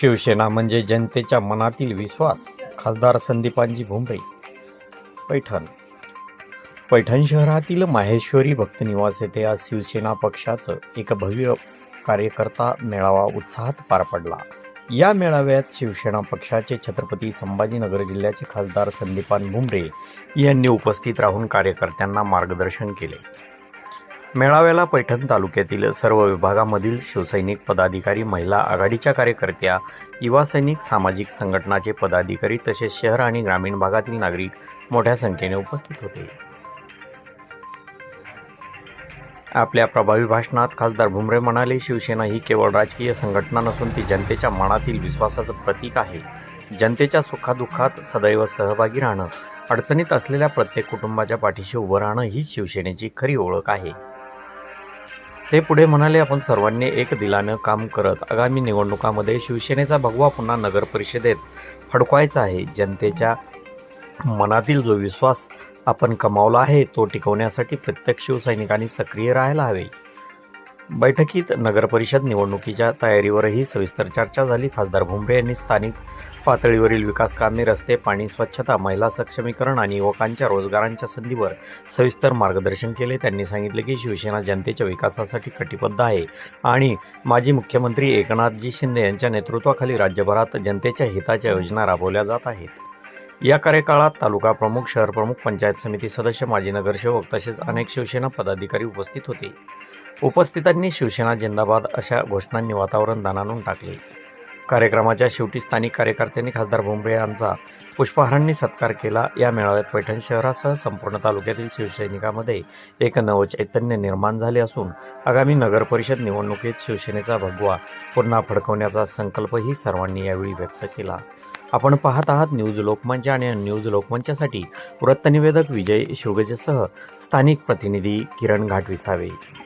शिवसेना म्हणजे जनतेच्या मनातील विश्वास. खासदार संदीपांजी भुमरे पैठण. पैठण शहरातील माहेश्वरी भक्तनिवास येथे आज शिवसेना पक्षाचं एक भव्य कार्यकर्ता मेळावा उत्साहात पार पडला. या मेळाव्यात शिवसेना पक्षाचे छत्रपती संभाजीनगर जिल्ह्याचे खासदार संदीपान भुमरे यांनी उपस्थित राहून कार्यकर्त्यांना मार्गदर्शन केले. मेळाव्याला पैठण तालुक्यातील सर्व विभागामधील शिवसैनिक पदाधिकारी महिला आघाडीच्या कार्यकर्त्या युवा सैनिक सामाजिक संघटनाचे पदाधिकारी तसेच शहर आणि ग्रामीण भागातील नागरिक मोठ्या संख्येने उपस्थित होते. आपल्या प्रभावी भाषणात खासदार भुमरे म्हणाले शिवसेना ही केवळ राजकीय संघटना नसून ती जनतेच्या मनातील विश्वासाचं प्रतीक आहे. जनतेच्या सुखादुःखात सदैव सहभागी राहणं अडचणीत असलेल्या प्रत्येक कुटुंबाच्या पाठीशी उभं राहणं हीच शिवसेनेची खरी ओळख आहे. ते पुढे म्हणाले आपण सर्वांनी एक दिलानं काम करत आगामी निवडणुकामध्ये शिवसेनेचा भगवा पुन्हा नगर परिषदेत फडकवायचा आहे. जनतेच्या मनातील जो विश्वास आपण कमावला आहे तो टिकवण्यासाठी प्रत्येक शिवसैनिकांनी सक्रिय राहायला हवे. बैठकीत नगरपरिषद निवडणुकीच्या तयारीवरही सविस्तर चर्चा झाली. खासदार भुमरे यांनी स्थानिक पातळीवरील विकास कामे रस्ते पाणी स्वच्छता महिला सक्षमीकरण आणि युवकांच्या रोजगारांच्या संधीवर सविस्तर मार्गदर्शन केले. त्यांनी सांगितले की शिवसेना जनतेच्या विकासासाठी कटिबद्ध आहे आणि माजी मुख्यमंत्री एकनाथजी शिंदे यांच्या नेतृत्वाखाली राज्यभरात जनतेच्या हिताच्या योजना राबवल्या जात आहेत. या कार्यकाळात तालुका प्रमुख शहर प्रमुख पंचायत समिती सदस्य माजी नगरसेवक तसेच अनेक शिवसेना पदाधिकारी उपस्थित होते. उपस्थितांनी शिवसेना जिंदाबाद अशा घोषणांनी वातावरण दानानून टाकले. कार्यक्रमाच्या शेवटी स्थानिक कार्यकर्त्यांनी खासदार भोंबळे यांचा पुष्पहारांनी सत्कार केला. या मेळाव्यात पैठण शहरासह संपूर्ण तालुक्यातील शिवसैनिकांमध्ये एक नवचैतन्य निर्माण झाले असून आगामी नगरपरिषद निवडणुकीत शिवसेनेचा भगवा पुन्हा फडकवण्याचा संकल्पही सर्वांनी यावेळी व्यक्त केला. आपण पाहत आहात न्यूज लोकमंच आणि न्यूज लोकमंचासाठी वृत्तनिवेदक विजय शिवगजेसह स्थानिक प्रतिनिधी किरण घाटविसावे.